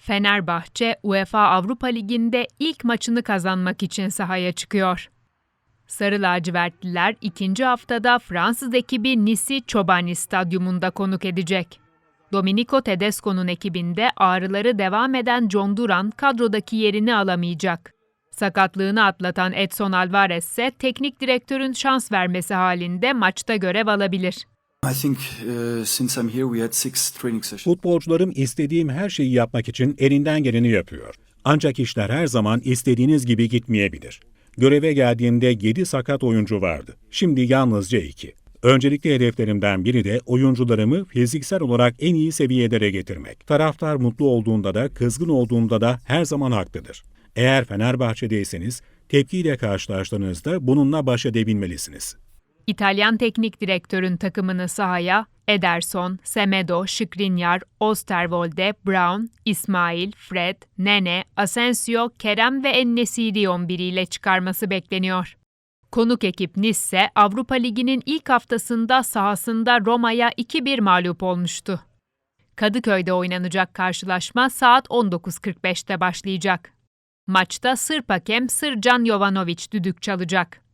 Fenerbahçe, UEFA Avrupa Ligi'nde ilk maçını kazanmak için sahaya çıkıyor. Sarı lacivertliler ikinci haftada Fransız ekibi Nice'i Chobani Stadyumunda konuk edecek. Domenico Tedesco'nun ekibinde ağrıları devam eden John Duran kadrodaki yerini alamayacak. Sakatlığını atlatan Edson Alvarez ise teknik direktörün şans vermesi halinde maçta görev alabilir. I think uh, since I'm here, we had six training sessions. Futbolcularım istediğim her şeyi yapmak için elinden geleni yapıyor. Ancak işler her zaman istediğiniz gibi gitmeyebilir. Göreve geldiğimde 7 sakat oyuncu vardı. Şimdi yalnızca 2. Öncelikli hedeflerimden biri de oyuncularımı fiziksel olarak en iyi seviyelere getirmek. Taraftar mutlu olduğunda da kızgın olduğunda da her zaman haklıdır. Eğer Fenerbahçe'deyseniz tepkiyle karşılaştığınızda bununla baş edebilmelisiniz. İtalyan teknik direktörün takımını sahaya Ederson, Semedo, Skriniar, Osterwolde, Brown, İsmail, Fred, Nene, Asensio, Kerem ve Ennesiri 11 ile çıkarması bekleniyor. Konuk ekip Nice Avrupa Ligi'nin ilk haftasında sahasında Roma'ya 2-1 mağlup olmuştu. Kadıköy'de oynanacak karşılaşma saat 19.45'te başlayacak. Maçta Sırp hakem Sırcan Jovanovic düdük çalacak.